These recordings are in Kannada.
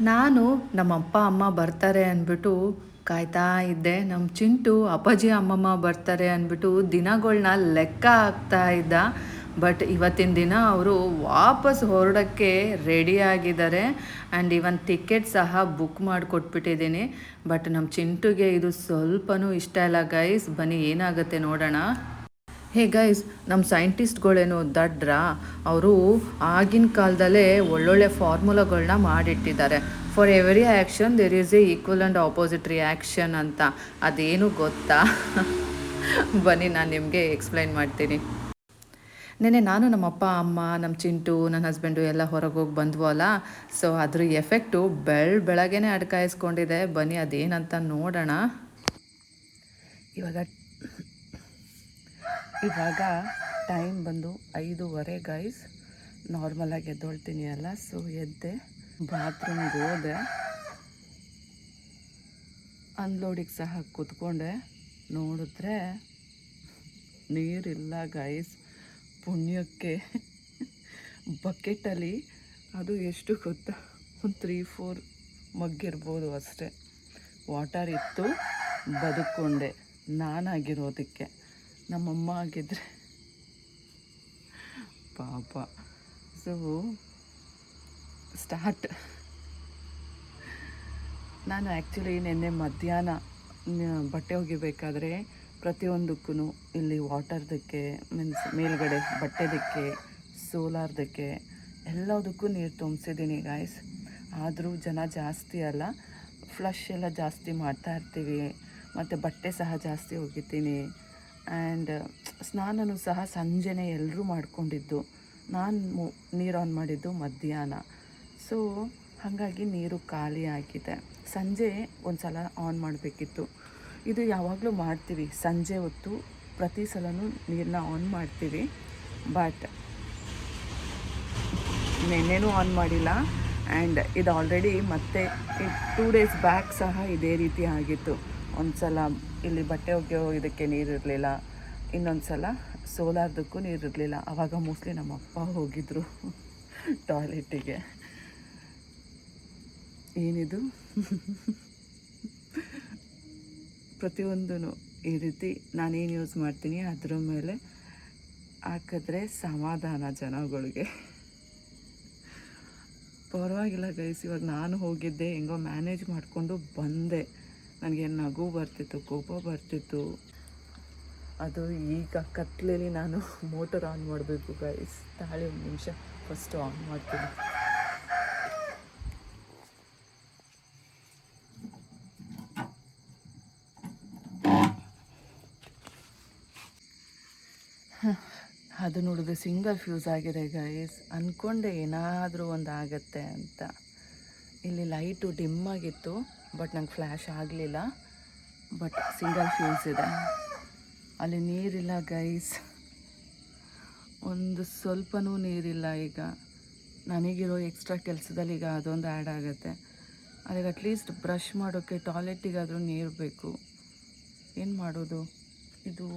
ನಾನು ನಮ್ಮ ಅಪ್ಪ, ಅಮ್ಮ ಬರ್ತಾರೆ ಅಂದ್ಬಿಟ್ಟು ಕಾಯ್ತಾ ಇದ್ದೆ. ನಮ್ಮ ಚಿಂಟು ಅಪ್ಪಾಜಿ, ಅಮ್ಮಮ್ಮ ಬರ್ತಾರೆ ಅಂದ್ಬಿಟ್ಟು ದಿನಗಳನ್ನ ಲೆಕ್ಕ ಹಾಕ್ತಾ ಇದ್ದ. ಬಟ್ ಇವತ್ತಿನ ದಿನ ಅವರು ವಾಪಸ್ ಹೊರಡೋಕ್ಕೆ ರೆಡಿ ಆಗಿದ್ದಾರೆ. ಆ್ಯಂಡ್ ಇವನ್ ಟಿಕೆಟ್ ಸಹ ಬುಕ್ ಮಾಡಿಕೊಟ್ಬಿಟ್ಟಿದ್ದೀನಿ. ಬಟ್ ನಮ್ಮ ಚಿಂಟುಗೆ ಇದು ಸ್ವಲ್ಪನೂ ಇಷ್ಟ ಇಲ್ಲ. ಗೈಸ್, ಬನ್ನಿ, ಏನಾಗುತ್ತೆ ನೋಡೋಣ. ಹೇ ಗೈಸ್ ನಮ್ಮ ಸೈಂಟಿಸ್ಟ್ಗಳೇನು ದಡ್ರ. ಅವರು ಆಗಿನ ಕಾಲದಲ್ಲೇ ಒಳ್ಳೊಳ್ಳೆ ಫಾರ್ಮುಲಾಗಳನ್ನ ಮಾಡಿಟ್ಟಿದ್ದಾರೆ. For every action there is a equal and opposite reaction ಅಂತ. ಅದೇನು ಗೊತ್ತಾ? ಬನ್ನಿ, ನಾನು ನಿಮಗೆ ಎಕ್ಸ್ಪ್ಲೈನ್ ಮಾಡ್ತೀನಿ. ನೆನೆ ನಾನು ನಮ್ಮ ಅಪ್ಪ, ಅಮ್ಮ ನಮ್ಮ ಚಿಂಟು ನನ್ನ ಹಸ್ಬೆಂಡು ಎಲ್ಲ ಹೊರಗೆ ಹೋಗಿ ಬಂದ್ವಲ್ಲ ಸೊ ಅದ್ರ ಎಫೆಕ್ಟು ಬೆಳ್ ಬೆಳಗ್ಗೆನೇ ಅಡ್ಕಾಯಿಸ್ಕೊಂಡಿದೆ. ಬನ್ನಿ, ಅದೇನಂತ ನೋಡೋಣ. ಇವಾಗ ಇವಾಗ ಟೈಮ್ ಬಂದು ಐದೂವರೆ ಗೈಸ್ ನಾರ್ಮಲಾಗಿ ಎದ್ದೊಳ್ತೀನಿ ಅಲ್ಲ ಸೊ ಎದ್ದೆ ಬಾತ್ರೂಮ್ಗೆ ಹೋದೆ. ಅನ್ಲೋಡಿಗೆ ಸಹ ಕೂತ್ಕೊಂಡೆ. ನೋಡಿದ್ರೆ ನೀರಿಲ್ಲ ಗೈಸ್ ಪುಣ್ಯಕ್ಕೆ ಬಕೆಟಲ್ಲಿ ಅದು ಎಷ್ಟು ಗೊತ್ತಾ? ಒಂದು ತ್ರೀ ಫೋರ್ ಮಗ್ಗಿರ್ಬೋದು ಅಷ್ಟೇ. ವಾಟರ್ ಇತ್ತು ಬದುಕೊಂಡೆ ನಾನಾಗಿರೋದಕ್ಕೆ. ನಮ್ಮಮ್ಮ ಆಗಿದ್ರೆ. ಪಾಪ. ಸೊ ಸ್ಟಾರ್ಟ್ ನಾನು ಆ್ಯಕ್ಚುಲಿ ನಿನ್ನೆ ಮಧ್ಯಾಹ್ನ ಬಟ್ಟೆ ಒಗಿಬೇಕಾದ್ರೆ ಪ್ರತಿಯೊಂದಕ್ಕೂ ಇಲ್ಲಿ ವಾಟರ್ದಕ್ಕೆ ಮೀನ್ಸ್ ಮೇಲ್ಗಡೆ ಬಟ್ಟೆದಕ್ಕೆ ಸೋಲಾರ್ದಕ್ಕೆ ಎಲ್ಲದಕ್ಕೂ ನೀರು ತುಂಬಿಸಿದ್ದೀನಿ ಗಾಯ್ಸ್ ಆದರೂ ಜನ ಜಾಸ್ತಿ ಅಲ್ಲ ಫ್ಲಶ್ ಎಲ್ಲ ಜಾಸ್ತಿ ಮಾಡ್ತಾ ಇರ್ತೀವಿ. ಮತ್ತು ಬಟ್ಟೆ ಸಹ ಜಾಸ್ತಿ ಒಗಿತೀನಿ. ಆ್ಯಂಡ್ ಸ್ನಾನನೂ ಸಹ ಸಂಜೆನೇ ಎಲ್ಲರೂ ಮಾಡಿಕೊಂಡಿದ್ದು. ನಾನು ನೀರು ಆನ್ ಮಾಡಿದ್ದು ಮಧ್ಯಾಹ್ನ. ಸೊ ಹಾಗಾಗಿ ನೀರು ಖಾಲಿ ಆಗಿದೆ. ಸಂಜೆ ಒಂದು ಸಲ ಆನ್ ಮಾಡಬೇಕಿತ್ತು. ಇದು ಯಾವಾಗಲೂ ಮಾಡ್ತೀವಿ. ಸಂಜೆ ಹೊತ್ತು ಪ್ರತಿ ಸಲನೂ ನೀರನ್ನ ಆನ್ ಮಾಡ್ತೀವಿ. ಬಟ್ ನೆನ್ನೆನೂ ಆನ್ ಮಾಡಿಲ್ಲ. ಆ್ಯಂಡ್ ಇದು ಆಲ್ರೆಡಿ ಮತ್ತೆ ಟೂ ಡೇಸ್ ಬ್ಯಾಕ್ ಸಹ ಇದೇ ರೀತಿ ಆಗಿತ್ತು. ಒಂದು ಸಲ ಇಲ್ಲಿ ಬಟ್ಟೆ ಒಗೆಯೋ ಇದಕ್ಕೆ ನೀರಿರಲಿಲ್ಲ ಇನ್ನೊಂದು ಸಲ ಸೋಲಾರ್ದಕ್ಕೂ ನೀರಿರಲಿಲ್ಲ ಆವಾಗ ಮೋಸ್ಟ್ಲಿ ನಮ್ಮ ಅಪ್ಪ ಹೋಗಿದ್ರು ಟಾಯ್ಲೆಟಿಗೆ. ಏನಿದು? ಪ್ರತಿಯೊಂದೂ ಈ ರೀತಿ ನಾನೇನು ಯೂಸ್ ಮಾಡ್ತೀನಿ, ಅದ್ರ ಮೇಲೆ ಹಾಕಿದ್ರೆ ಸಮಾಧಾನ ಜನಗಳಿಗೆ. ಪರವಾಗಿಲ್ಲ ಗೈಸ್ ಇವಾಗ ನಾನು ಹೋಗಿದ್ದೆ, ಹೆಂಗೋ ಮ್ಯಾನೇಜ್ ಮಾಡಿಕೊಂಡು ಬಂದೆ. ನನಗೆ ನಗು ಬರ್ತಿತ್ತು, ಕೋಪ ಬರ್ತಿತ್ತು. ಅದು ಈಗ ಕತ್ಲಲ್ಲಿ ನಾನು ಮೋಟರ್ ಆನ್ ಮಾಡಬೇಕು ಗೈಸ್ ತಾಳೆ ಒಂದು ನಿಮಿಷ ಫಸ್ಟ್ ಆನ್ ಮಾಡ್ತೀನಿ. ಅದು ನೋಡಿದ್ರೆ ಸಿಂಗಲ್ ಫ್ಯೂಸ್ ಆಗಿದೆ ಗೈಸ್ ಅಂದ್ಕೊಂಡೆ ಏನಾದರೂ ಒಂದು ಆಗತ್ತೆ ಅಂತ. ಇಲ್ಲಿ ಲೈಟು ಡಿಮ್ ಆಗಿತ್ತು, ಬಟ್ ನಂಗೆ ಫ್ಲ್ಯಾಶ್ ಆಗಲಿಲ್ಲ. ಬಟ್ ಸಿಂಗಲ್ ಫ್ಯೂಸ್ ಇದೆ. ಅಲ್ಲಿ ನೀರಿಲ್ಲ ಗೈಸ್. ಒಂದು ಸ್ವಲ್ಪನೂ ನೀರಿಲ್ಲ ಈಗ. ನನಗಿರೋ ಎಕ್ಸ್ಟ್ರಾ ಕೆಲಸದಲ್ಲಿ ಈಗ ಅದೊಂದು ಆ್ಯಡ್ ಆಗುತ್ತೆ. ಅಲ್ಲಿಗೆ ಅಟ್ಲೀಸ್ಟ್ ಬ್ರಷ್ ಮಾಡೋಕ್ಕೆ, ಟಾಯ್ಲೆಟಿಗಾದರೂ ನೀರು ಬೇಕು. ಏನು ಮಾಡೋದು? ಇದು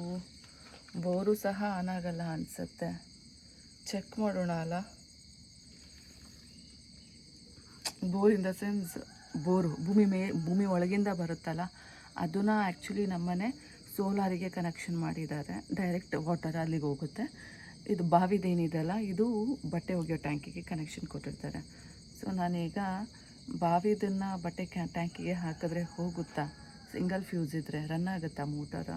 ಬೋರು ಸಹ ಆನ್ ಆಗಲ್ಲ ಅನಿಸುತ್ತೆ. ಚೆಕ್ ಮಾಡೋಣ ಅಲ್ಲ? Bore in the sense bore ಭೂಮಿ ಮೇ, ಭೂಮಿ ಒಳಗಿಂದ ಬರುತ್ತಲ್ಲ, ಅದನ್ನು ಆ್ಯಕ್ಚುಲಿ ನಮ್ಮನೆ ಸೋಲಾರಿಗೆ ಕನೆಕ್ಷನ್ ಮಾಡಿದ್ದಾರೆ. ಡೈರೆಕ್ಟ್ ವಾಟರ್ ಅಲ್ಲಿಗೆ ಹೋಗುತ್ತೆ. ಇದು ಬಾವಿದೇನಿದೆಯಲ್ಲ, ಇದು ಬಟ್ಟೆ ಒಗೆಯೋ ಟ್ಯಾಂಕಿಗೆ ಕನೆಕ್ಷನ್ ಕೊಟ್ಟಿರ್ತಾರೆ. ಸೊ ನಾನೀಗ ಬಾವಿದನ್ನು ಬಟ್ಟೆ ಕ್ಯಾ ಟ್ಯಾಂಕಿಗೆ ಹಾಕಿದ್ರೆ ಹೋಗುತ್ತಾ? ಸಿಂಗಲ್ ಫ್ಯೂಸ್ ಇದ್ದರೆ ರನ್ ಆಗುತ್ತಾ ಮೋಟರ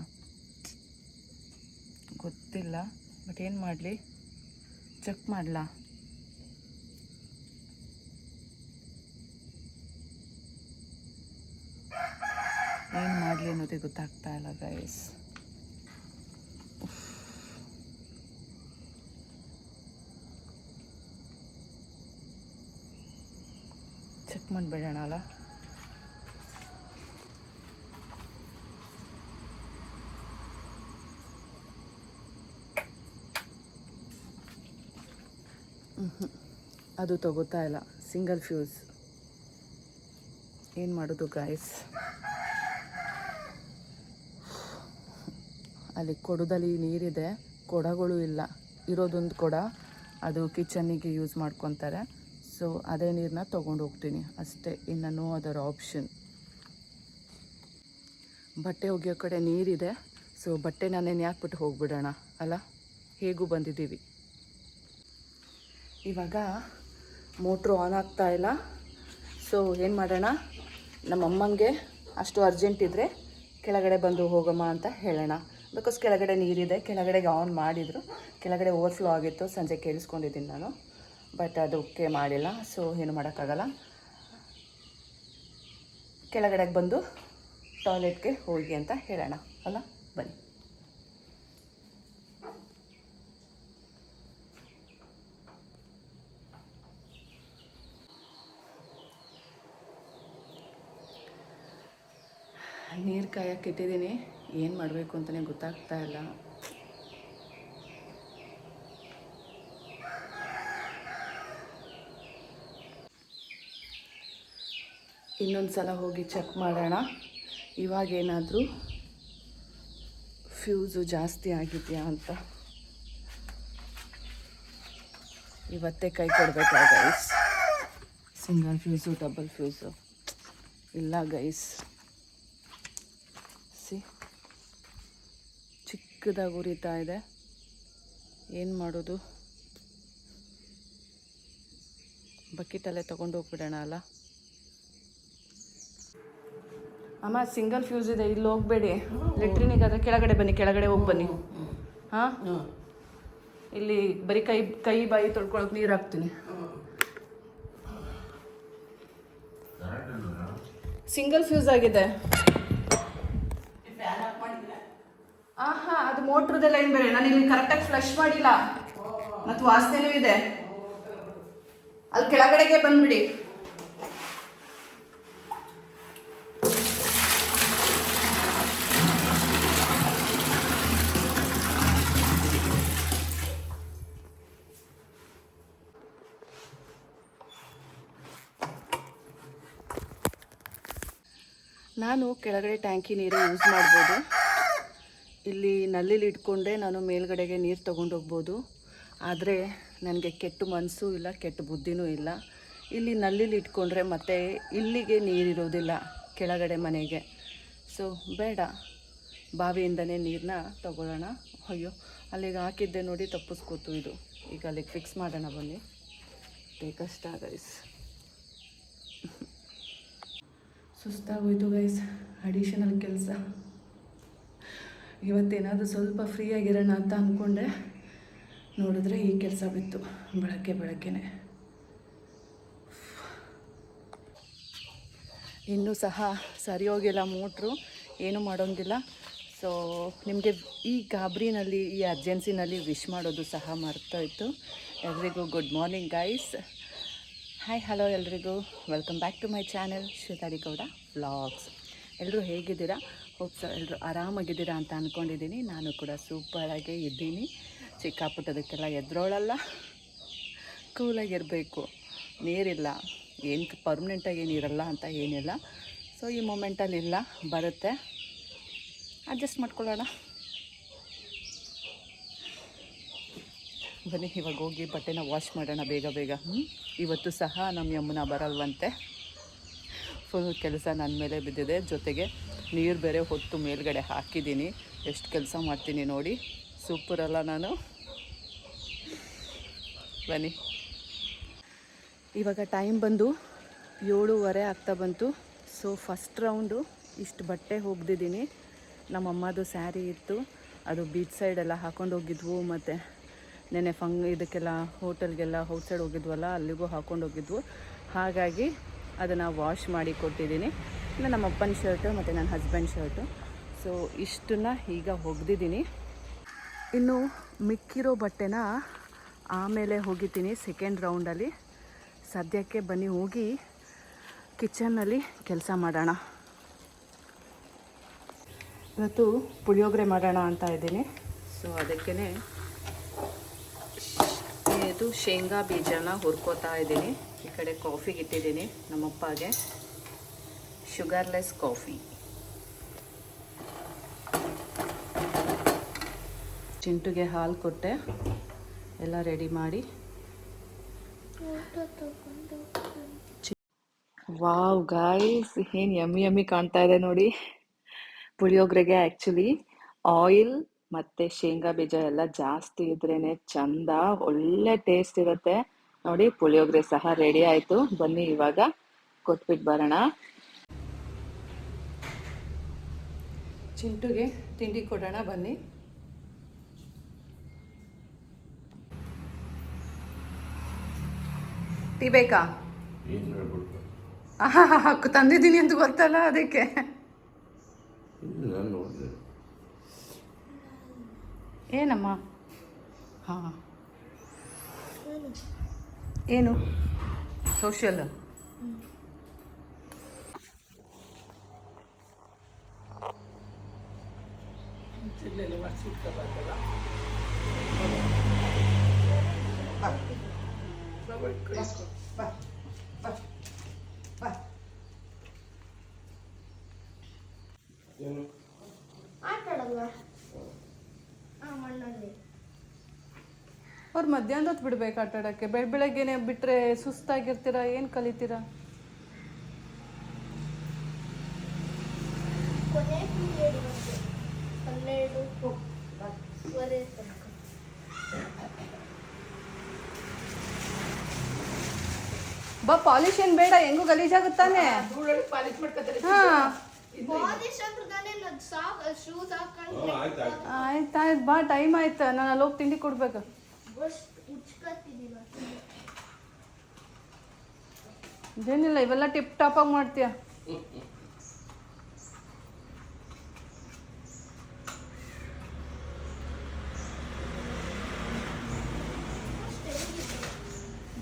ಗೊತ್ತಿಲ್ಲ ಬಟ್ ಏನು ಮಾಡಲಿ? ಚೆಕ್ ಮಾಡಲಾ? ಏನು ಮಾಡಲಿ ಅನ್ನೋದೇ ಗೊತ್ತಾಗ್ತಾ ಇಲ್ಲ ಗೈಸ್ ಚೆಕ್ ಮಾಡಿಬಿಡೋಣ ಅಲ್ಲ. ಅದು ತಗೋತಾ ಇಲ್ಲ ಸಿಂಗಲ್ ಫ್ಯೂಸ್ ಏನು ಮಾಡೋದು ಗಾಯ್ಸ್ ಅಲ್ಲಿ ಕೊಡದಲ್ಲಿ ನೀರಿದೆ. ಕೊಡಗಳು ಇಲ್ಲ. ಇರೋದೊಂದು ಕೊಡ. ಅದು ಕಿಚನ್ನಿಗೆ ಯೂಸ್ ಮಾಡ್ಕೊತಾರೆ. ಸೊ, ಅದೇ ನೀರನ್ನ ತೊಗೊಂಡು ಹೋಗ್ತೀನಿ. ಅಷ್ಟೇ. ಇನ್ನು ನೋ ಅದರ್ ಆಪ್ಷನ್ ಬಟ್ಟೆ ಒಗೆಯೋ ಕಡೆ ನೀರಿದೆ. ಸೊ, ಬಟ್ಟೆ ನಾನೇನು ಯಾಕ್ಬಿಟ್ಟು ಹೋಗ್ಬಿಡೋಣ? ಅಲ್ಲ? ಹೇಗೂ ಬಂದಿದ್ದೀವಿ. ಇವಾಗ ಮೋಟ್ರು ಆನ್ ಆಗ್ತಾ ಇಲ್ಲ. ಸೊ, ಏನು ಮಾಡೋಣ? ನಮ್ಮ ಅಮ್ಮಂಗೆ ಅಷ್ಟು ಅರ್ಜೆಂಟ್ ಇದ್ದರೆ ಕೆಳಗಡೆ ಬಂದು ಹೋಗಮ್ಮ ಅಂತ ಹೇಳೋಣ. ಬಿಕಾಸ್ ಕೆಳಗಡೆ ನೀರಿದೆ, ಕೆಳಗಡೆಗೆ ಆನ್ ಮಾಡಿದರು. ಕೆಳಗಡೆ ಓವರ್ಫ್ಲೋ ಆಗಿತ್ತು, ಸಂಜೆ ಕೇಳಿಸ್ಕೊಂಡಿದ್ದೀನಿ ನಾನು. ಬಟ್ ಅದಕ್ಕೆ ಮಾಡಿಲ್ಲ ಸೊ ಏನು ಮಾಡೋಕ್ಕಾಗಲ್ಲ. ಕೆಳಗಡೆಗೆ ಬಂದು ಟಾಯ್ಲೆಟ್ಗೆ ಹೋಗಿ ಅಂತ ಹೇಳೋಣ. ಅಲ್ಲ, ಬನ್ನಿ. ನೀರು ಕಾಯಕ್ಕೆ ಇಟ್ಟಿದ್ದೀನಿ. ಏನು ಮಾಡಬೇಕು ಅಂತಲೇ ಗೊತ್ತಾಗ್ತಾ ಇಲ್ಲ. ಇನ್ನೊಂದು ಸಲ ಹೋಗಿ ಚೆಕ್ ಮಾಡೋಣ. ಇವಾಗೇನಾದರೂ ಫ್ಯೂಸು ಜಾಸ್ತಿ ಆಗಿದೆಯಾ ಅಂತ. ಇವತ್ತೇ ಕೈ ಕೊಡಬೇಕಾ guys single fuse double fuse ಇಲ್ಲ ಗೈಸ್ ಸಿ ಚಿಕ್ಕದಾಗಿ ಉರಿತಾ ಇದೆ. ಏನು ಮಾಡೋದು? ಬಕೆಟಲ್ಲೇ ತೊಗೊಂಡು ಹೋಗ್ಬಿಡೋಣ ಅಲ್ಲ? ಅಮ್ಮ ಸಿಂಗಲ್ ಫ್ಯೂಸ್ ಇದೆ ಇಲ್ಲಿ ಹೋಗಬೇಡಿ. ಲೆಟ್ರಿನಿಗಾದ್ರೆ ಕೆಳಗಡೆ ಬನ್ನಿ ಕೆಳಗಡೆ ಹೋಗಿ ಬನ್ನಿ. ಹಾಂ? ಇಲ್ಲಿ ಬರೀ ಕೈ ಕೈ ಬಾಯಿ ತೊಳ್ಕೊಳಕ್ಕೆ ನೀರು ಹಾಕ್ತೀನಿ. ಸಿಂಗಲ್ ಫ್ಯೂಸ್ ಆಗಿದೆ ಆಹಾ ಅದು ಲೈನ್ ಬೇರೆ? ನಾನು ಇಲ್ಲಿ ಕರೆಕ್ಟಾಗಿ ಫ್ಲಶ್ ಮಾಡಿಲ್ಲ. ಮತ್ತು ವಾಸನೆನೂ ಇದೆ. ಅಲ್ಲಿ ಕೆಳಗಡೆಗೆ ಬಂದ್ಬಿಡಿ. ನಾನು ಕೆಳಗಡೆ ಟ್ಯಾಂಕಿ ನೀರು ಯೂಸ್ ಮಾಡ್ಬೋದು. ಇಲ್ಲಿ ನಲ್ಲಿಲಿ ಇಟ್ಕೊಂಡೆ ನಾನು ಮೇಲ್ಗಡೆಗೆ ನೀರು ತೊಗೊಂಡು ಹೋಗ್ಬೋದು. ಆದರೆ ನನಗೆ ಕೆಟ್ಟ ಮನಸ್ಸು ಇಲ್ಲ, ಕೆಟ್ಟ ಬುದ್ಧಿನೂ ಇಲ್ಲ. ಇಲ್ಲಿ ನಲ್ಲಿಲಿ ಇಟ್ಕೊಂಡ್ರೆ ಮತ್ತೆ ಇಲ್ಲಿಗೆ ನೀರಿರೋದಿಲ್ಲ ಕೆಳಗಡೆ ಮನೆಗೆ. ಸೊ ಬೇಡ. ಬಾವಿಯಿಂದನೇ ನೀರನ್ನ ತಗೊಳ್ಳೋಣ. ಅಯ್ಯೋ, ಅಲ್ಲಿಗೆ ಹಾಕಿದ್ದೆ ನೋಡಿ ತಪ್ಪಿಸ್ಕೊತು ಇದು. ಈಗ ಅಲ್ಲಿಗೆ ಫಿಕ್ಸ್ ಮಾಡೋಣ ಬನ್ನಿ. ಬೇಕಷ್ಟ ಗೈಸ್ ಸುಸ್ತಾಗೋಯ್ತು ಗೈಸ್ ಅಡಿಷನಲ್ ಕೆಲಸ. ಇವತ್ತೇನಾದರೂ ಸ್ವಲ್ಪ ಫ್ರೀ ಆಗಿರೋಣ ಅಂತ ಅಂದ್ಕೊಂಡೆ ನೋಡಿದ್ರೆ ಈ ಕೆಲಸ ಬಿತ್ತು. ಬೆಳಗ್ಗೆ, ಬೆಳಗ್ಗೆನೆ. ಇನ್ನೂ ಸಹ ಸರಿ ಹೋಗಿಲ್ಲ ಮೋಟ್ರು. ಏನೂ ಮಾಡೋಂಗಿಲ್ಲ. ಸೊ ನಿಮಗೆ ಈ ಗಾಬರಿನಲ್ಲಿ, ಈ ಅರ್ಜೆನ್ಸಿನಲ್ಲಿ ವಿಶ್ ಮಾಡೋದು ಸಹ ಮರ್ತೋಯ್ತು. ಎಲ್ರಿಗೂ good morning guys hi hello ಎಲ್ರಿಗೂ. Welcome back to my channel ಶ್ವೇತಾಡಿ Gowda vlogs ಎಲ್ಲರೂ ಹೇಗಿದ್ದೀರಾ? ಹೋಪ್ಸ್ ಎಲ್ಲರೂ ಆರಾಮಾಗಿದ್ದೀರಾ ಅಂತ ಅಂದ್ಕೊಂಡಿದ್ದೀನಿ ನಾನು ಕೂಡ ಸೂಪರಾಗೇ ಇದ್ದೀನಿ. ಚಿಕ್ಕ ಪುಟ್ಟದಕ್ಕೆಲ್ಲ ಎದ್ರೋಳಲ್ಲ. ಕೂಲಾಗಿರಬೇಕು. ನೀರಿಲ್ಲ. ಏನು ಪರ್ಮನೆಂಟಾಗಿ ಏನಿರಲ್ಲ ಅಂತ ಏನಿಲ್ಲ. ಸೊ ಈ ಮೂಮೆಂಟಲ್ಲಿ ಇಲ್ಲ. ಬರುತ್ತೆ. ಅಡ್ಜಸ್ಟ್ ಮಾಡ್ಕೊಳ್ಳೋಣ. ಬನ್ನಿ, ಇವಾಗ ಹೋಗಿ ಬಟ್ಟೆನ ವಾಶ್ ಮಾಡೋಣ ಬೇಗ ಬೇಗ. ಇವತ್ತು ಸಹ ನಮ್ಮ ಯಮ್ಮನ ಬರಲ್ವಂತೆ. ಫುಲ್ ಕೆಲಸ ನನ್ನ ಮೇಲೆ ಬಿದ್ದಿದೆ. ಜೊತೆಗೆ ನೀರು ಬೇರೆ ಹೊತ್ತು ಮೇಲ್ಗಡೆ ಹಾಕಿದ್ದೀನಿ. ಎಷ್ಟು ಕೆಲಸ ಮಾಡ್ತೀನಿ ನೋಡಿ. ಸೂಪರಲ್ಲ ನಾನು. ಬನ್ನಿ. ಇವಾಗ ಟೈಮ್ ಬಂದು ಏಳೂವರೆ ಆಗ್ತಾ ಬಂತು. ಸೊ ಫಸ್ಟ್ ರೌಂಡು ಇಷ್ಟು ಬಟ್ಟೆ ಹೋಗ್ದಿದ್ದೀನಿ. ನಮ್ಮ ಅಮ್ಮದು ಸ್ಯಾರಿ ಇತ್ತು. ಅದು ಬೀಚ್ ಸೈಡೆಲ್ಲ ಹಾಕೊಂಡು ಹೋಗಿದ್ವು ಮತ್ತು ನೆನೆ ಫಂಗ್ ಇದಕ್ಕೆಲ್ಲ ಹೋಟೆಲ್ಗೆಲ್ಲ ಔಟ್ಸೈಡ್ ಹೋಗಿದ್ವಲ್ಲ, ಅಲ್ಲಿಗೂ ಹಾಕೊಂಡು ಹೋಗಿದ್ವು. ಹಾಗಾಗಿ ಅದನ್ನು ವಾಶ್ ಮಾಡಿ ಕೊಟ್ಟಿದ್ದೀನಿ. ಇನ್ನು ನಮ್ಮ ಅಪ್ಪನ ಶರ್ಟು ಮತ್ತು ನನ್ನ ಹಸ್ಬೆಂಡ್ ಶರ್ಟು ಸೊ ಇಷ್ಟನ್ನ ಈಗ ಒಗ್ದಿದ್ದೀನಿ. ಇನ್ನು ಮಿಕ್ಕಿರೋ ಬಟ್ಟೆನ ಆಮೇಲೆ ಹೋಗಿದ್ದೀನಿ ಸೆಕೆಂಡ್ ರೌಂಡಲ್ಲಿ ಸದ್ಯಕ್ಕೆ ಬನ್ನಿ ಹೋಗಿ ಕಿಚನ್ನಲ್ಲಿ ಕೆಲಸ ಮಾಡೋಣ. ಇವತ್ತು ಪುಳಿಯೋಗರೆ ಮಾಡೋಣ ಅಂತ ಇದ್ದೀನಿ. ಸೊ ಅದಕ್ಕೇ ಇದು ಶೇಂಗಾ ಬೀಜನ ಹುರ್ಕೋತಾ ಇದ್ದೀನಿ. ಈ ಕಡೆ ಕಾಫಿಗೆ ಇಟ್ಟಿದ್ದೀನಿ ನಮ್ಮಪ್ಪಗೆ. Sugarless coffee. ಚಿಂಟುಗೆ ಹಾಲು ಕೊಟ್ಟೆ. ಎಲ್ಲ ರೆಡಿ ಮಾಡಿ. ವಾವ್ ಗಾಯ್ಸ್ ಏನು ಯಮ್ಮಿ ಯಮ್ಮಿ ಕಾಣ್ತಾ ಇದೆ ನೋಡಿ. ಪುಳಿಯೋಗರೆಗೆ ಆ್ಯಕ್ಚುಲಿ ಆಯಿಲ್ ಮತ್ತು ಶೇಂಗಾ ಬೀಜ ಎಲ್ಲ ಜಾಸ್ತಿ ಇದ್ರೇ ಚಂದ, ಒಳ್ಳೆ ಟೇಸ್ಟ್ ಇರುತ್ತೆ. ನೋಡಿ ಪುಳಿಯೋಗರೆ ಸಹ ರೆಡಿ ಆಯಿತು. ಬನ್ನಿ ಇವಾಗ ಕೊಟ್ಬಿಟ್ಟು ಬರೋಣ. ಚಿಂಟುಗೆ ತಿಂಡಿ ಕೊಡೋಣ ಬನ್ನಿ. ಟೀ ಬೇಕಾ? ಹಕ್ಕು ತಂದಿದ್ದೀನಿ ಅಂತ ಗೊತ್ತಲ್ಲ ಅದಕ್ಕೆ. ಏನಮ್ಮ? ಹಾಂ. ಏನು? ಸೋಷಿಯಲ್ ಆಟಾಡಲ್ವ? ಆ ಮಣ್ಣಲ್ಲಿ. ಅವ್ರು ಮಧ್ಯಾಹ್ನದ ಹೊತ್ತು ಬಿಡ್ಬೇಕು ಆಟ ಆಡೋಕ್ಕೆ. ಬೆಳ ಬೆಳಗ್ಗೆನೆ ಬಿಟ್ಟರೆ ಸುಸ್ತಾಗಿರ್ತೀರಾ ಏನು ಕಲಿತೀರಾ? ಕೊನೆ ಪೀರಿಯಡ್ ಇವತ್ತು ಹನ್ನೆರಡು ವರೆ ತನಕ. ಬಾ ಪಾಲಿಶ್ ಏನು ಬೇಡ ಹೆಂಗೂ ಗಲೀಜಾಗುತ್ತಾನೆ ಹಾಂ. ಪಾಲಿಶ್ ಅಂದ್ರೆ ತಾನೇ ನನ್ ಸಾಕ್ ಶೂಸ್ ಹಾಕೊಂಡು ಆಯ್ತು ಆಯ್ತು. ಆಯ್ತು ಆಯ್ತು ಬಾ ಟೈಮ್ ಆಯ್ತು. ನಾನು ಅಲ್ಲಿ ಹೋಗಿ ತಿಂಡಿ ಕೊಡ್ಬೇಕು. ಬಸ್ ಉಚ್ಕತ್ತಿದೀವ ಇದೇನಿಲ್ಲ ಇವೆಲ್ಲ ಟಿಪ್ ಟಾಪ್ ಆಗಿ ಮಾಡ್ತೀಯ?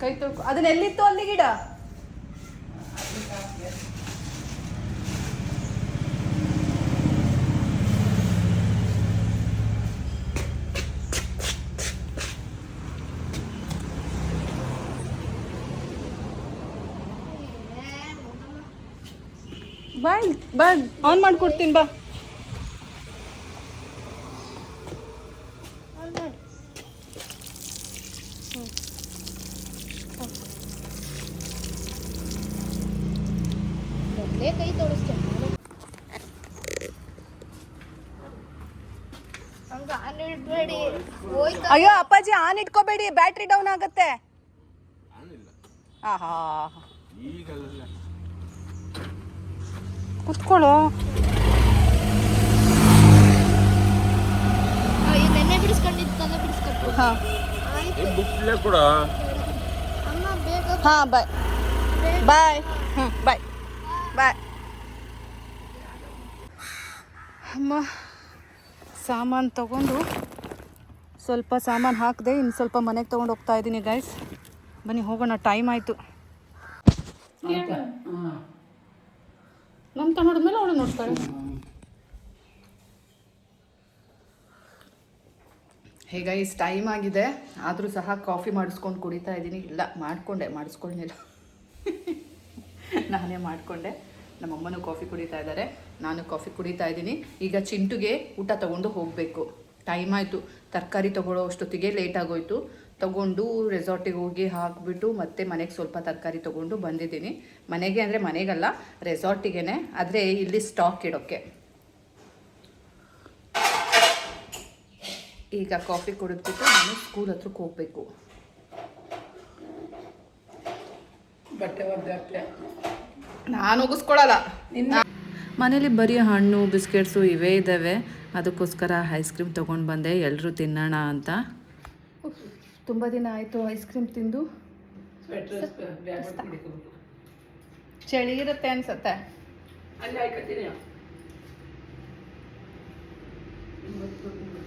ಕೈ ತೊಳ್ಕೊ ಅದನ್ನ ಎಲ್ಲಿತ್ತು ಅಲ್ಲಿ ಗಿಡ ಬಾ ಬಾ ಆನ್ ಮಾಡ್ಕೊಡ್ತೀನಿ ಬಾ. ಕೈ ತೋರಿಸ್ತೇನೆ ಆನ್ ಇಟ್ಬೇಡಿ. ಹೋಯ್ತಾ ಅಯ್ಯೋ ಅಪ್ಪಾಜಿ ಆನ್ ಇಟ್ಕೋಬೇಡಿ. ಬ್ಯಾಟ್ರಿ ಡೌನ್ ಆಗುತ್ತೆ. ಆಹಾ. ಕುತ್ಕೊಳ್ಳೋ. ಹಾ. ಆಯ್ತು. ಬುಕ್ಲೆ ಕೂಡ? ಅಮ್ಮ ಬೇಗ ಹಾ ಬಾಯ್. ಬಾಯ್. ಹ್ಞೂ ಬಾಯ್. ಬಾಯ್. ಅಮ್ಮ ಸಾಮಾನು ತಗೊಂಡು ಸ್ವಲ್ಪ ಸಾಮಾನು ಹಾಕಿದೆ ಇನ್ನು ಸ್ವಲ್ಪ ಮನೆಗೆ ತೊಗೊಂಡು ಹೋಗ್ತಾ ಇದ್ದೀನಿ ಗೈಸ್ ಬನ್ನಿ ಹೋಗೋಣ. ಟೈಮ್ ಆಯಿತು. ನಮ್ಮ ತಗೊಂಡ್ಮೇಲೆ ಅವಳು ನೋಡ್ತಾಳೆ. ಹೇಗ ಇಷ್ಟು ಟೈಮ್ ಆಗಿದೆ. ಆದರೂ ಸಹ ಕಾಫಿ ಮಾಡಿಸ್ಕೊಂಡು ಕುಡಿತಾ ಇದ್ದೀನಿ. ಇಲ್ಲ, ಮಾಡಿಕೊಂಡೆ, ಮಾಡಿಸ್ಕೊಂಡಿಲ್ಲ. ನಾನೇ ಮಾಡಿಕೊಂಡೆ. ನಮ್ಮಮ್ಮನೂ ಕಾಫಿ ಕುಡಿತಾ ಇದ್ದಾರೆ. ನಾನು ಕಾಫಿ ಕುಡಿತಾ ಇದ್ದೀನಿ. ಈಗ ಚಿಂಟುಗೆ ಊಟ ತಗೊಂಡು ಹೋಗಬೇಕು. ಟೈಮ್ ಆಯಿತು. ತರಕಾರಿ ತಗೊಳ್ಳೋ ಅಷ್ಟೊತ್ತಿಗೆ ಲೇಟ್ ಆಗೋಯ್ತು. ತಗೊಂಡು ರೆಸಾರ್ಟಿಗೆ ಹೋಗಿ ಹಾಕಿಬಿಟ್ಟು ಮತ್ತೆ ಮನೆಗೆ ಸ್ವಲ್ಪ ತರಕಾರಿ ತೊಗೊಂಡು ಬಂದಿದ್ದೀನಿ. ಮನೆಗೆ ಅಂದರೆ ಮನೆಗಲ್ಲ ರೆಸಾರ್ಟಿಗೆ ಆದರೆ ಇಲ್ಲಿ ಸ್ಟಾಕ್ ಇಡೋಕ್ಕೆ ಈಗ ಕಾಫಿ ಕುಡಿದ್ಬಿಟ್ಟು ನಾನು ಸ್ಕೂಲ್ ಹತ್ರಕ್ಕೆ ಹೋಗಬೇಕು. ಬಟ್ಟೆ ನಾನು ಒಗಿಸ್ಕೊಳಲ್ಲ ಮನೇಲಿ ಬರೀ ಹಣ್ಣು ಬಿಸ್ಕೆಟ್ಸು ಇವೇ ಇದ್ದಾವೆ. ಅದಕ್ಕೋಸ್ಕರ ಐಸ್ ಕ್ರೀಮ್ ತೊಗೊಂಡು ಬಂದೆ. ಎಲ್ಲರೂ ತಿನ್ನೋಣ ಅಂತ. ತುಂಬ ದಿನ ಆಯಿತು ಐಸ್ ಕ್ರೀಮ್ ತಿಂದು. ಸ್ವೆಟ್ರ್ ಬ್ಯಾಗ್ ಹಿಡಿಕೊಂಡು ಚಳಿ ಇರುತ್ತೆ ಅನ್ಸತ್ತೆ. ಅಲ್ಲಿ ಹಾಕತ್ತೀನಿ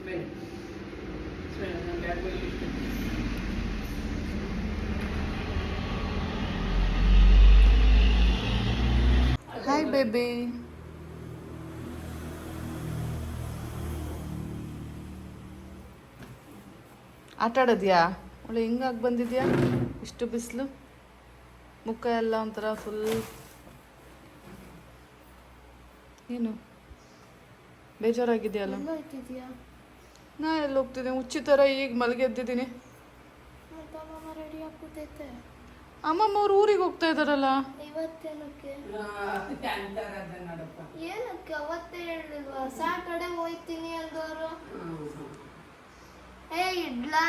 ಮೇಲೆ ಬ್ಯಾಗ್ ಹಾಯ್ ಬೇಬಿ ಆಟ ಆಡೋದ್ಯಾ? ಒಳ್ಳೆ ಹಿಂಗಾಗಿ ಬಂದಿದ್ಯಾ? ಇಷ್ಟು ಬಿಸಿಲು? ಮುಖ ಎಲ್ಲ ಒಂಥರ ಫುಲ್ ಏನು? ಬೇಜಾರಾಗಿದೆಯಲ್ಲ? ನಾ ಎಲ್ಲಿ ಹೋಗ್ತಿದ್ದೀನಿ ಹುಚ್ಚಿ ಥರ ಈಗ ಮಲಗೆದ್ದಿದ್ದೀನಿ. ಅಮ್ಮಮ್ಮ ಅವ್ರು ಊರಿಗೆ ಹೋಗ್ತಾ ಇದಾರಲ್ಲ ಇವತ್ತೇನಕ್ಕೆ? ಅಂತಾರೆ ಅದನ್ನ ನೋಡಪ್ಪ. ಏನಕ್ಕೆ? ಅವತ್ತೇ ಹೇಳಿಲ್ವಾ? ಕಡೆ ಹೋಯ್ತೀನಿ ಅಂದವರು. ಏ ಇಡ್ಲಾ?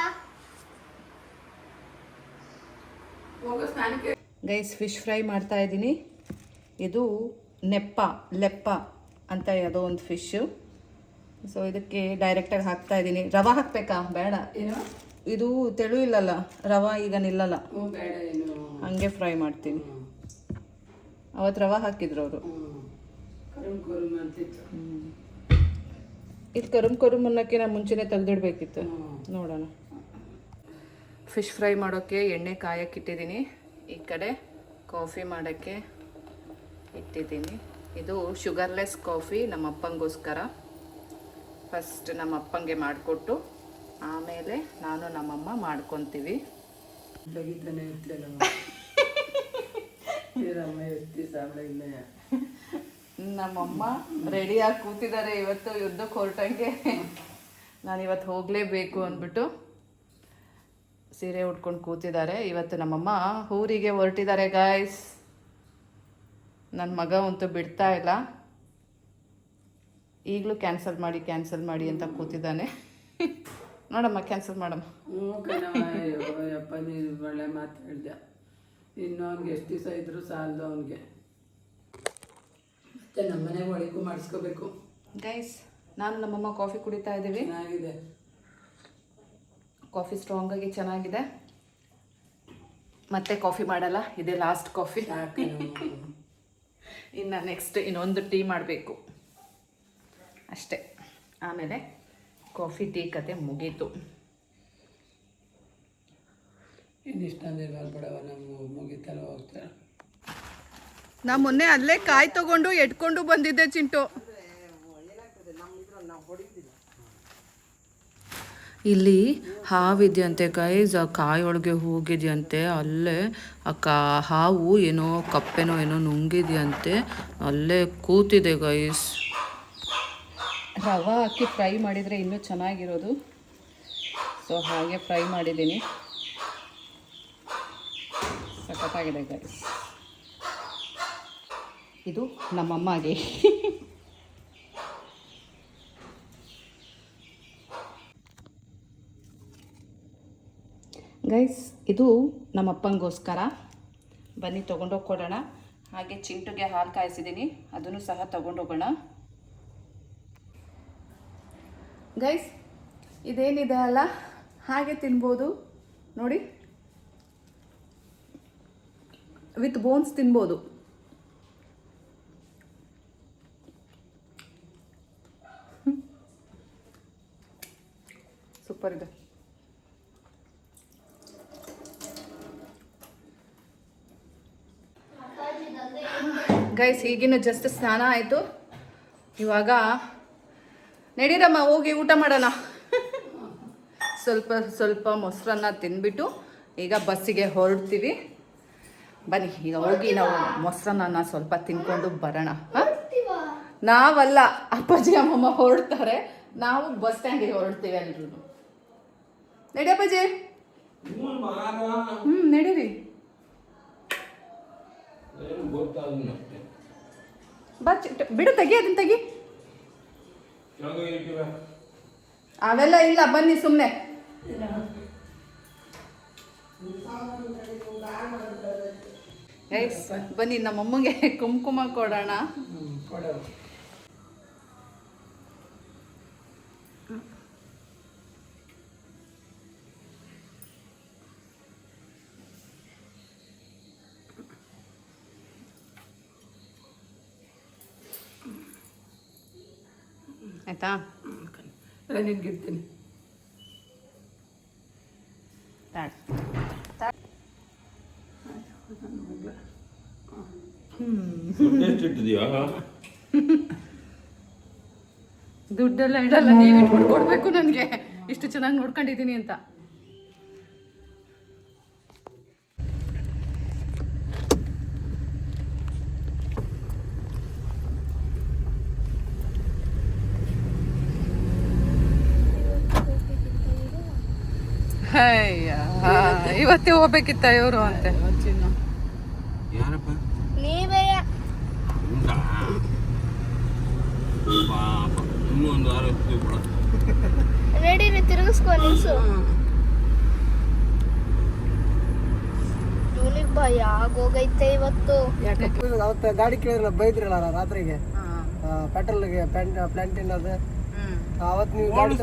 ಗೈಸ್ ಫಿಶ್ ಫ್ರೈ ಮಾಡ್ತಾ ಇದ್ದೀನಿ. ಇದು ನೆಪ್ಪ ಲೆಪ್ಪ ಅಂತ ಯಾವುದೋ ಒಂದು ಫಿಶ್. ಸೊ ಇದಕ್ಕೆ ಡೈರೆಕ್ಟಾಗಿ ಹಾಕ್ತಾ ಇದ್ದೀನಿ. ರವೆ ಹಾಕ್ಬೇಕಾ? ಬೇಡ. ಏನು? ಇದು ತೆಳು ಇಲ್ಲಲ್ಲ ರವೆ ಈಗ ನಿಲ್ಲಲ್ಲ. ಹ್ಞೂ ಬೇಡ ಏನು. ಹಂಗೆ ಫ್ರೈ ಮಾಡ್ತೀನಿ. ಅವತ್ತು ರವೆ ಹಾಕಿದ್ರು ಅವರು. ಇದು ಕರುಮ್ ಕರುಮ್ ಅನ್ನೋಕ್ಕೆ ನಾನು ಮುಂಚೆನೇ ತೆಗೆದಿಡ್ಬೇಕಿತ್ತು. ನೋಡೋಣ. ಫಿಶ್ ಫ್ರೈ ಮಾಡೋಕ್ಕೆ ಎಣ್ಣೆ ಕಾಯಕ್ಕಿಟ್ಟಿದ್ದೀನಿ ಈ ಕಡೆ ಕಾಫಿ ಮಾಡೋಕ್ಕೆ ಇಟ್ಟಿದ್ದೀನಿ. ಇದು ಶುಗರ್ಲೆಸ್ ಕಾಫಿ ನಮ್ಮ ಅಪ್ಪಂಗೋಸ್ಕರ ಫಸ್ಟ್ ನಮ್ಮ ಅಪ್ಪಂಗೆ ಮಾಡಿಕೊಟ್ಟು ಆಮೇಲೆ ನಾನು ನಮ್ಮಮ್ಮ ಮಾಡ್ಕೊತೀವಿ. ನಮ್ಮಮ್ಮ ರೆಡಿಯಾಗಿ ಕೂತಿದ್ದಾರೆ ಇವತ್ತು ಯುದ್ಧಕ್ಕೆ ಹೊರಟಂಗೆ ನಾನು ಇವತ್ತು ಹೋಗಲೇಬೇಕು ಅಂದ್ಬಿಟ್ಟು ಸೀರೆ ಉಟ್ಕೊಂಡು ಕೂತಿದ್ದಾರೆ. ಇವತ್ತು ನಮ್ಮಮ್ಮ ಊರಿಗೆ ಹೊರಟಿದ್ದಾರೆ ಗಾಯ್ಸ್ ನನ್ನ ಮಗ ಅಂತೂ ಬಿಡ್ತಾ ಇಲ್ಲ. ಈಗಲೂ ಕ್ಯಾನ್ಸಲ್ ಮಾಡಿ ಕ್ಯಾನ್ಸಲ್ ಮಾಡಿ ಅಂತ ಕೂತಿದ್ದಾನೆ. ನೋಡಮ್ಮ ಕ್ಯಾನ್ಸಲ್ ಮಾಡಮ್ಮ. ಹ್ಞೂ ಇನ್ನು ಅವ್ನಿಗೆ ಎಷ್ಟು ದಿವಸ ಇದ್ರು ಸಾಲದು ಅವನಿಗೆ. ಮತ್ತೆ ಮನೆ ಒಳಗೂ ಮಾಡಿಸ್ಕೋಬೇಕು. ಗೈಸ್ ನಾನು ನಮ್ಮಮ್ಮ ಕಾಫಿ ಕುಡಿತಾ ಇದ್ದೀವಿ. ಚೆನ್ನಾಗಿದೆ. ಕಾಫಿ ಸ್ಟ್ರಾಂಗ್ ಆಗಿ ಚೆನ್ನಾಗಿದೆ. ಮತ್ತೆ ಕಾಫಿ ಮಾಡಲ್ಲ ಇದೇ ಲಾಸ್ಟ್ ಕಾಫಿ ಇನ್ನ ನೆಕ್ಸ್ಟ್ ಇನ್ನೊಂದು ಟೀ ಮಾಡಬೇಕು. ಅಷ್ಟೇ. ಆಮೇಲೆ ಕಾಫಿ ಟೀ ಕತೆ ಮುಗೀತು. ಇನ್ನಿಷ್ಟು ಇಷ್ಟೊಂದಿರ್ಬಾರ್ದು ಬಿಡವ ನಮ್ಮ ಮುಗಿತಲ್ಲ ಹೋಗ್ತಾರೆ ನಾ ಮೊನ್ನೆ ಅಲ್ಲೇ ಕಾಯಿ ತಗೊಂಡು ಎಟ್ಕೊಂಡು ಬಂದಿದ್ದೆ ಚಿಂಟು. ಇಲ್ಲಿ ಹಾವಿದೆಯಂತೆ ಗೈಸ್ ಆ ಕಾಯಿ ಒಳಗೆ ಹೋಗಿದೆಯಂತೆ ಅಲ್ಲೇ ಆ ಕಾ ಹಾವು ಏನೋ ಕಪ್ಪೆನೋ ಏನೋ ನುಂಗಿದೆಯಂತೆ ಅಲ್ಲೇ ಕೂತಿದೆ ಗೈಸ್ ರವೆ ಹಾಕಿ ಫ್ರೈ ಮಾಡಿದರೆ ಇನ್ನೂ ಚೆನ್ನಾಗಿರೋದು. ಸೊ ಹಾಗೆ ಫ್ರೈ ಮಾಡಿದ್ದೀನಿ. ಸಖತ್ತಾಗಿದೆ ಗೈಸ್ ಇದು ನಮ್ಮಮ್ಮಗೆ. ಗೈಸ್, ಇದು ನಮ್ಮಪ್ಪಂಗೋಸ್ಕರ. ಬನ್ನಿ, ತೊಗೊಂಡೋಗಿ ಕೊಡೋಣ. ಹಾಗೆ ಚಿಂಟುಗೆ ಹಾಲು ಕಾಯಿಸಿದ್ದೀನಿ. ಅದನ್ನು ಸಹ ತೊಗೊಂಡೋಗೋಣ. ಗೈಸ್, ಇದೇನಿದೆ ಅಲ್ಲ? ಹಾಗೆ ತಿನ್ಬೋದು. ನೋಡಿ. ವಿತ್ ಬೋನ್ಸ್ ತಿನ್ಬೋದು. ಸೂಪರ್ ಇದೆ. ಗೈಸ್ ಈಗಿನ ಜಸ್ಟ್ ಸ್ನಾನ ಆಯಿತು. ಇವಾಗ ನಡೀರಮ್ಮ, ಹೋಗಿ ಊಟ ಮಾಡೋಣ. ಸ್ವಲ್ಪ ಸ್ವಲ್ಪ ಮೊಸರನ್ನ ತಿಂದ್ಬಿಟ್ಟು ಈಗ ಬಸ್ಸಿಗೆ ಹೊರಡ್ತೀವಿ. ಬನ್ನಿ, ಈಗ ಹೋಗಿ ನಾವು ಮೊಸರನ್ನ ಸ್ವಲ್ಪ ತಿನ್ಕೊಂಡು ಬರೋಣ. ನಾವಲ್ಲ, ಅಪ್ಪಾಜಿ, ಅಮ್ಮಮ್ಮ ಹೊರಡ್ತಾರೆ. ನಾವು ಬಸ್ ಸ್ಟ್ಯಾಂಡಿಗೆ ಹೊರಡ್ತೀವಿ ಎಲ್ರು ನಡಿ ಅಪ್ಪಾಜಿ. ಹ್ಞೂ ನಡೀರಿ. ಏನು ಗೊತ್ತಾಗಲ್ಲ ಅಷ್ಟೇ. ಬಾ ಚಿಟ್ಟ- ಬಿಡು ತೆಗಿ ಅದನ್ನ ತೆಗಿ. ಅವೆಲ್ಲ ಇಲ್ಲ ಬನ್ನಿ ಸುಮ್ಮನೆ ಬನ್ನಿ ನಮ್ಮಮ್ಮಗೆ ಕುಂಕುಮ ಕೊಡೋಣ. ಆಯ್ತಾ? ಅಲ್ಲ ಇಡ್ತೀನಿ ದುಡ್ಡೆಲ್ಲ ಇಡಲ್ಲ ನೀವು ಇಟ್ಬಿಟ್ಟು ಕೊಡ್ಬೇಕು ನನಗೆ. ಇಷ್ಟು ಚೆನ್ನಾಗಿ ನೋಡ್ಕೊಂಡಿದ್ದೀನಿ ಅಂತ. ಇವತ್ತೇ ಹೋಗ್ಬೇಕಿತ್ತ ಇವರು ಅಂತ. ರೆಡಿ ತಿರುಗಿಸ್ಕೊ ನಿಲ್ಸು. ಇವನಿಗೆ ಭಯ ಆಗೋಗೈತೆ ಇವತ್ತು. ಅವತ್ತು ಗಾಡಿ ಕೇಳಿದ್ರಲ್ಲ ಬೈದ್ರಲ್ಲ ರಾತ್ರಿಗೆ? ಪೆಟ್ರೋಲ್ಗೆ ಪ್ಯಾಂಟ್ ಪ್ಲಾಂಟ್ ಅದು ಅವತ್ತು ನೀವು ಗಾಡಿ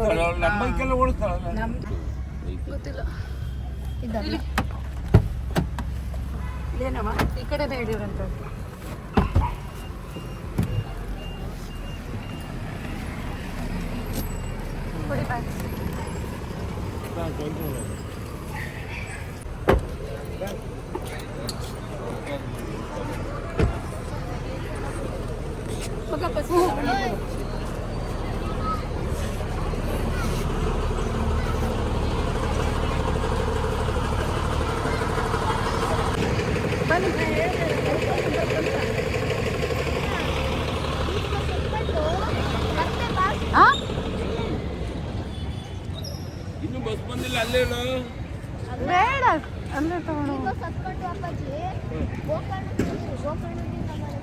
ಓಡಿಸ್ತಾಳ ಇದಲ್ಲ ಇದೇನವ ಈ ಕಡೆ ಹೇಳಿರಂತ ಮತ್ತೆ ಬಾಸ್ ಇನ್ನು ಬಸ್ ಬಂದಿಲ್ಲ ಅಲ್ಲೇ ಇರು. ಬೇಡ ಅಲ್ಲೇ ತಗೊಂಡು ಈಗ ಸತ್ಕೊಂಡು ಅಪ್ಪಾಜಿ ಗೋಕರ್ಣ ಗೋಕರ್ಣದಿಂದ ಮನೆ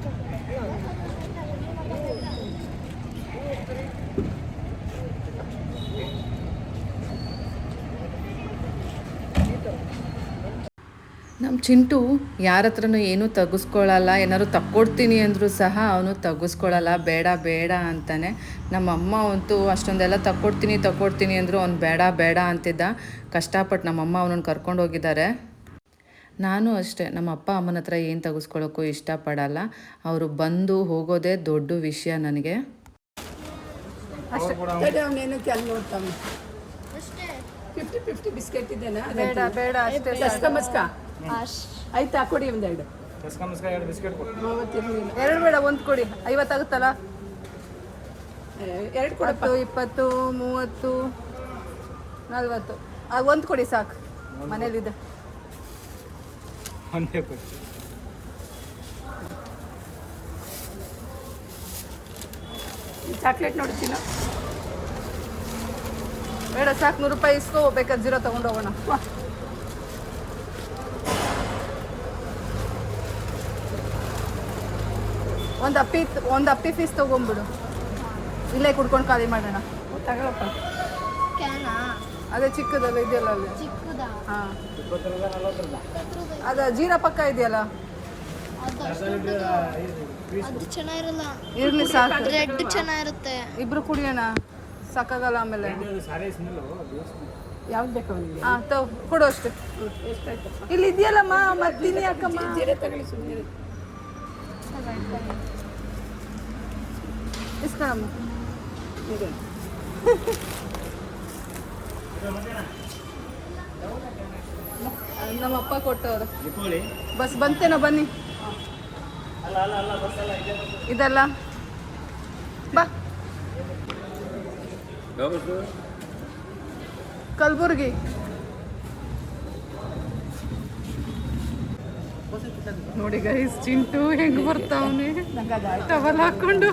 ನಮ್ಮ ಚಿಂಟು ಯಾರ ಹತ್ರನೂ ಏನೂ ತೆಗೆಸ್ಕೊಳ್ಳಲ್ಲ ಏನಾದ್ರು ತಕ್ಕೊಡ್ತೀನಿ ಅಂದರೂ ಸಹ ಅವನು ತೆಗೆಸ್ಕೊಳ್ಳಲ್ಲ ಬೇಡ ಬೇಡ ಅಂತಾನೆ. ನಮ್ಮ ಅಮ್ಮ ಅಂತೂ ಅಷ್ಟೊಂದೆಲ್ಲ ತಕ್ಕೊಡ್ತೀನಿ ತಕ್ಕೊಡ್ತೀನಿ ಅಂದರು ಅವ್ನು ಬೇಡ ಬೇಡ ಅಂತಿದ್ದ. ಕಷ್ಟಪಟ್ಟು ನಮ್ಮಮ್ಮ ಅವನನ್ನು ಕರ್ಕೊಂಡು ಹೋಗಿದ್ದಾರೆ. ನಾನು ಅಷ್ಟೇ ನಮ್ಮ ಅಪ್ಪ ಅಮ್ಮನ ಹತ್ರ ಏನು ತೆಗೆಸ್ಕೊಳ್ಳೋಕ್ಕೂ ಇಷ್ಟಪಡಲ್ಲ. ಅವರು ಬಂದು ಹೋಗೋದೇ ದೊಡ್ಡ ವಿಷಯ ನನಗೆ. ಫಿಫ್ಟಿ ಫಿಫ್ಟಿ ಬಿಸ್ಕೆಟ್ ಇದೆನಾ? ಬೇಡ ಬೇಡ ಅಷ್ಟೇ ಕಸ್ಕ ಮಸ್ಕ ಅಷ್ಟ್ ಆಯ್ತಾ? ಕೊಡಿ ಒಂದೆರಡು ಎರಡು. ಬೇಡ ಒಂದು ಕೊಡಿ. ಐವತ್ತಾಗುತ್ತಲ್ಲ? ಎರಡು ಕೊಡಪ್ಪ ಇಪ್ಪತ್ತು ಮೂವತ್ತು ನಲ್ವತ್ತು. ಒಂದು ಕೊಡಿ ಸಾಕು. ಮನೇಲಿದೆ ಚಾಕ್ಲೇಟ್ ನೋಡ್ತೀನ ಬೇಡ ಸಾಕು ನೂರು ರೂಪಾಯಿ ಇಸ್ಕೋ ಬೇಕಾದ್ರೆ ಜೀರೋ ತಗೊಂಡು ಹೋಗೋಣ. ಒಂದು ಅಪ್ಪಿ ಒಂದು ಅಪ್ಪಿ ಫೀಸ್ ತೊಗೊಂಬಿಡು ಇಲ್ಲೇ ಕುಡ್ಕೊಂಡು ಖಾಲಿ ಮಾಡೋಣ. ತಗೊಳಪ್ಪ. ಕ್ಯಾನಾ? ಅದೇ ಚಿಕ್ಕದಲ್ಲ ಇದೆಯಲ್ಲ ಅಲ್ಲಿ? ಚಿಕ್ಕದ? ಹಾಂ. ಅದ ಜೀರಾ ಪಕ್ಕ ಇದೆಯಲ್ಲ? ಇರ್ಲಿ ಸಾಕು. ಚೆನ್ನಾಗಿರುತ್ತೆ. ಇಬ್ರು ಕುಡಿಯೋಣ. ಸಾಕಾಗಲ್ಲ ಆಮೇಲೆ. ಯಾವ್ದು ಬೇಕು ಹಾಂ ತಗೋ ಕೊಡು ಅಷ್ಟು. ಇಲ್ಲಿ ಇದೆಯಲ್ಲಮ್ಮ ಮತ್ತಿನಿ ಅಕ್ಕಮ್ಮ. ಜೀರೆ ತಗೊಳ್ಳಿ ಸುಮ್ಮನೆ ಇದೆ ನಮ್ಮ ಅಪ್ಪ ಕೊಟ್ಟವ್ರು. ಬಸ್ ಬಂತೇನೋ ಬನ್ನಿ. ಇದಲ್ಲ. ಬಾ. ಕಲಬುರ್ಗಿ. ನೋಡಿ ಗೈಸ್ ಚಿಂಟು ಹೆಂಗ್ ಬರ್ತಾವನೆ? ಟವಲ್ ಹಾಕೊಂಡು.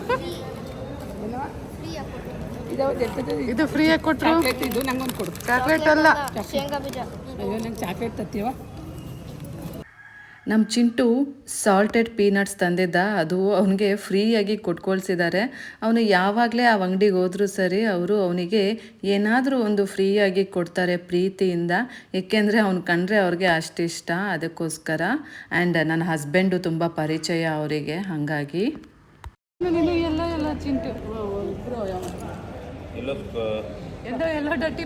ಇದು ಫ್ರೀ ಕೊಟ್ಟರು ಇದು ನಂಗೊಂದು ಕೊಡು. ಚಾಕ್ಲೇಟ್ ಅಲ್ಲ. ಶೇಂಗಾ ಬೀಜ. ಅಯ್ಯೋ ನಂಗೆ ಚಾಕ್ಲೇಟ್ ತತ್ತೀವ ನಮ್ಮ ಚಿಂಟು ಸಾಲ್ಟೆಡ್ ಪೀನಟ್ಸ್ ತಂದಿದ್ದ. ಅದು ಅವನಿಗೆ ಫ್ರೀಯಾಗಿ ಕೊಟ್ಕೊಳ್ಸಿದ್ದಾರೆ ಅವನು ಯಾವಾಗಲೇ ಆ ಅಂಗಡಿಗೆ ಹೋದರೂ ಸರಿ ಅವರು ಅವನಿಗೆ ಏನಾದರೂ ಒಂದು ಫ್ರೀಯಾಗಿ ಕೊಡ್ತಾರೆ ಪ್ರೀತಿಯಿಂದ. ಏಕೆಂದರೆ ಅವನು ಕಂಡ್ರೆ ಅವ್ರಿಗೆ ಅಷ್ಟಿಷ್ಟ. ಅದಕ್ಕೋಸ್ಕರ. ಆ್ಯಂಡ್ ನನ್ನ ಹಸ್ಬೆಂಡು ತುಂಬ ಪರಿಚಯ ಅವರಿಗೆ. ಹಾಗಾಗಿ ಎಲ್ಲ ಎಲ್ಲ ಚಿಂಟು. ಎಲ್ಲ ಎಲ್ಲ ಡಟ್ಟಿ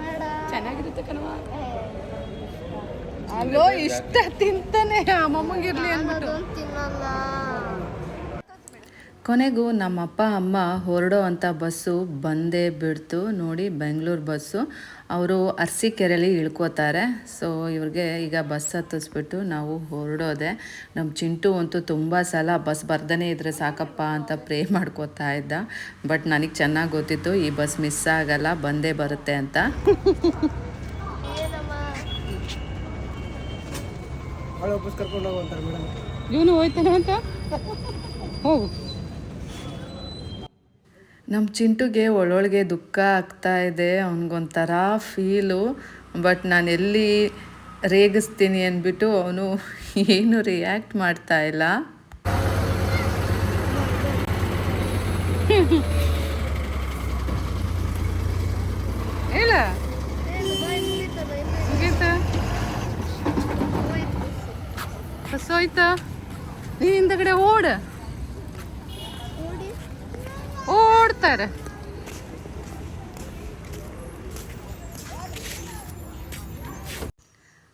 ಬೇಡ ಚೆನ್ನಾಗಿರುತ್ತೆ ಕಣವಾ ಅಲ್ಲೋ ಇಷ್ಟ ತಿಂತಾನೆ. ಅಮ್ಮಮ್ಮಗಿರ್ಲಿ ಅಂದ್ಬಿಟ್ಟು. ತಿನ್ನಲ್ಲ. ಕೊನೆಗೂ ನಮ್ಮ ಅಪ್ಪ ಅಮ್ಮ ಹೊರಡೋ ಅಂಥ ಬಸ್ಸು ಬಂದೇ ಬಿಡ್ತು. ನೋಡಿ ಬೆಂಗಳೂರು ಬಸ್ಸು. ಅವರು ಅರಸೀಕೆರೆಯಲ್ಲಿ ಇಳ್ಕೋತಾರೆ. ಸೊ ಇವ್ರಿಗೆ ಈಗ ಬಸ್ ಹತ್ತಿಸ್ಬಿಟ್ಟು ನಾವು ಹೊರಡೋದೆ. ನಮ್ಮ ಚಿಂಟು ಅಂತೂ ತುಂಬ ಸಲ ಬಸ್ ಬರ್ದೇ ಇದ್ದರೆ ಸಾಕಪ್ಪ ಅಂತ ಪ್ರೇ ಮಾಡ್ಕೋತಾ ಇದ್ದ. ಬಟ್ ನನಗೆ ಚೆನ್ನಾಗಿ ಗೊತ್ತಿತ್ತು ಈ ಬಸ್ ಮಿಸ್ ಆಗಲ್ಲ ಬಂದೇ ಬರುತ್ತೆ ಅಂತ. ಇವನು ಹೋಯ್ತಾನೆ ಅಂತ? ಹೋಗು ನಮ್ಮ ಚಿಂಟುಗೆ ಒಳೊಳಗೆ ದುಃಖ ಆಗ್ತಾ ಇದೆ, ಅವನಿಗೊಂಥರ ಫೀಲು. ಬಟ್ ನಾನು ಎಲ್ಲಿ ರೇಗಿಸ್ತೀನಿ ಅಂದ್ಬಿಟ್ಟು ಅವನು ಏನು ರಿಯಾಕ್ಟ್ ಮಾಡ್ತಾ ಇಲ್ಲ. ಮುಗೀತ. ಹಸೋಯ್ತ ನೀ ಹಿಂದಗಡೆ ಓಡ. ಓಡ್ತಾರೆ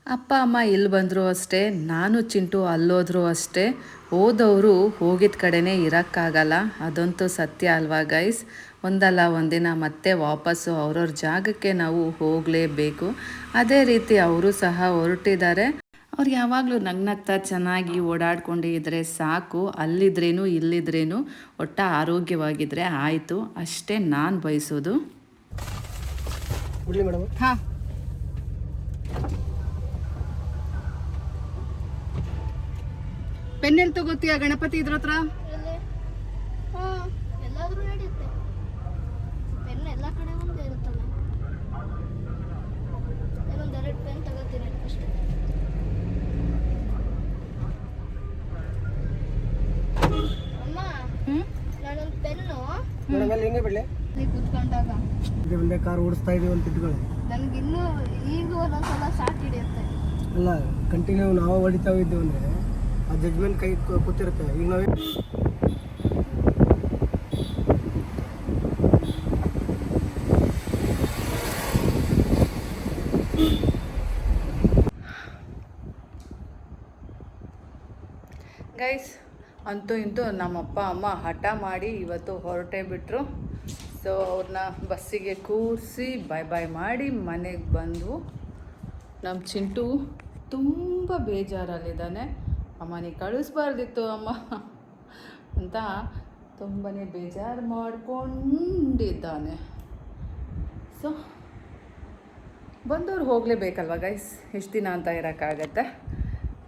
ಅಪ್ಪ, ಅಮ್ಮ ಇಲ್ಲಿ ಬಂದರೂ ಅಷ್ಟೇ, ನಾನು ಚಿಂಟು ಅಲ್ಲೋದ್ರು ಅಷ್ಟೇ. ಹೋದವರು ಹೋಗಿದ ಕಡೆನೇ ಇರೋಕ್ಕಾಗಲ್ಲ, ಅದಂತೂ ಸತ್ಯ ಅಲ್ವಾ ಗೈಸ್? ಒಂದಲ್ಲ ಒಂದಿನ ಮತ್ತೆ ವಾಪಸ್ಸು ಅವ್ರವ್ರ ಜಾಗಕ್ಕೆ ನಾವು ಹೋಗಲೇಬೇಕು. ಅದೇ ರೀತಿ ಅವರು ಸಹ ಹೊರಟಿದ್ದಾರೆ. ಅವ್ರು ಯಾವಾಗಲೂ ನಗ್ನಗ್ತಾ ಚೆನ್ನಾಗಿ ಓಡಾಡ್ಕೊಂಡು ಇದ್ದರೆ ಸಾಕು ಅಲ್ಲಿದ್ರೇನು ಇಲ್ಲಿದ್ರೇನು ಒಟ್ಟ ಆರೋಗ್ಯವಾಗಿದ್ದರೆ ಆಯಿತು. ಅಷ್ಟೇ ನಾನು ಬಯಸೋದು. ಹಾಂ. ಪೆನ್ನೆಲ್ಲಿ ತಗೋತೀಯ ಗಣಪತಿ ಇದ್ರ ಹತ್ರ ಎಲ್ಲಿ? ಹಾ, ಎಲ್ಲಾದ್ರೂ ನಡೆಯುತ್ತೆ ಪೆನ್ ಎಲ್ಲ ಕಡೆ ಒಂದೇ ಇರುತ್ತಲ್ಲ ನಾನೊಂದ್ ಎರಡು ಪೆನ್ ತಗೋತೀನಿ ಅಷ್ಟೇ ಅಮ್ಮ ನಾನೊಂದು ಅಲ್ಲಿ ಹಿಂಗೆ ಬಿಡ್ಲಿ. ಕುತ್ಕೊಂಡಾಗ. ಇದು ಒಂದೇ ಕಾರ್ ಓಡಿಸ್ತಾ ಇದೀವಿ ಅಂತ ಇಟ್ಕೊಳ್ಳಿ. ಇನ್ನೂ ಈಗ ಒಂದೊಂದ್ಸಲ ಸಾಕ್ ಹಿಡಿಯುತ್ತೆ. ಅಲ್ಲ ಕಂಟಿನ್ಯೂ ನಾವು ಹೊಡಿತಾ ಇದ್ದೀವಿ ಅಂದರೆ ಆ ಜಡ್ಜ್ಮೆಂಟ್ ಕೈ ಕೂ- ಕೂತಿರುತ್ತೆ. ಈಗ ನಾವೇ ಗೈಸ್ ಅಂತೂ ಇಂತೂ ನಮ್ಮಪ್ಪ, ಅಮ್ಮ ಹಠ ಮಾಡಿ ಇವತ್ತು ಹೊರಟೇ ಬಿಟ್ಟರು ಸೊ ಅವ್ರನ್ನ ಬಸ್ಸಿಗೆ ಕೂರಿಸಿ ಬಾಯ್ ಬಾಯ್ ಮಾಡಿ ಮನೆಗೆ ಬಂದು ನಮ್ಮ ಚಿಂಟು ತುಂಬ ಬೇಜಾರಲ್ಲಿದ್ದಾನೆ. ಅಮ್ಮ, ನೀ ಕಳಿಸ್ಬಾರ್ದಿತ್ತು ಅಮ್ಮ ಅಂತ ತುಂಬಾ ಬೇಜಾರು ಮಾಡಿಕೊಂಡಿದ್ದಾನೆ. ಸೊ ಬಂದವ್ರು ಹೋಗಲೇಬೇಕಲ್ವ ಗೈಸ್ ಎಷ್ಟು ದಿನ ಅಂತ ಇರೋಕ್ಕಾಗತ್ತೆ?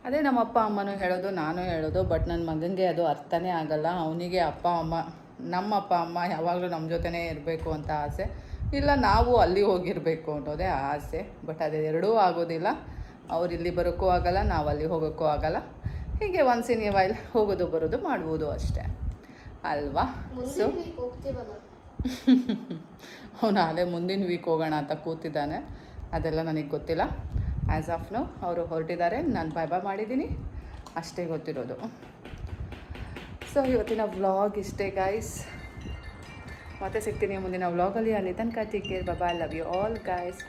ಅದೇ ನಮ್ಮ ಅಪ್ಪ ಅಮ್ಮನೂ ಹೇಳೋದು ನಾನು ಹೇಳೋದು ಬಟ್ ನನ್ನ ಮಗನಿಗೆ ಅದು ಅರ್ಥನೇ ಆಗಲ್ಲ. ಅವನಿಗೆ ಅಪ್ಪ ಅಮ್ಮ ನಮ್ಮ ಅಪ್ಪ ಅಮ್ಮ ಯಾವಾಗಲೂ ನಮ್ಮ ಜೊತೆನೇ ಇರಬೇಕು ಅಂತ ಆಸೆ. ಇಲ್ಲ ನಾವು ಅಲ್ಲಿ ಹೋಗಿರಬೇಕು ಅನ್ನೋದೇ ಆಸೆ ಬಟ್ ಅದು ಎರಡೂ ಆಗೋದಿಲ್ಲ. ಅವ್ರು ಇಲ್ಲಿ ಬರೋಕ್ಕೂ ಆಗಲ್ಲ ನಾವು ಅಲ್ಲಿ ಹೋಗೋಕ್ಕೂ ಆಗಲ್ಲ. ಹೀಗೆ ಒನ್ಸ್ ಇನ್ ಎ ವೈಲ್ ಹೋಗೋದು ಬರೋದು ಮಾಡ್ಬೋದು ಅಷ್ಟೇ. ಅಲ್ವಾ? ಸೊ ಅವನು ಅದೇ ಮುಂದಿನ ವೀಕ್ ಹೋಗೋಣ ಅಂತ ಕೂತಿದ್ದಾನೆ. ಅದೆಲ್ಲ ನನಗೆ ಗೊತ್ತಿಲ್ಲ. ಆ್ಯಸ್ ಆಫ್ ನೋ ಅವರು ಹೊರಟಿದ್ದಾರೆ. ನಾನು ಬಾಯ್ ಬಾಯ್ ಮಾಡಿದ್ದೀನಿ. ಅಷ್ಟೇ ಗೊತ್ತಿರೋದು. ಸೊ ಇವತ್ತಿನ ವ್ಲಾಗ್ ಇಷ್ಟೇ ಗೈಸ್ ಮತ್ತೆ ಸಿಗ್ತೀನಿ ಮುಂದಿನ ವ್ಲಾಗಲ್ಲಿ ಅಲ್ಲಿ. ತನಕ take care I love you all guys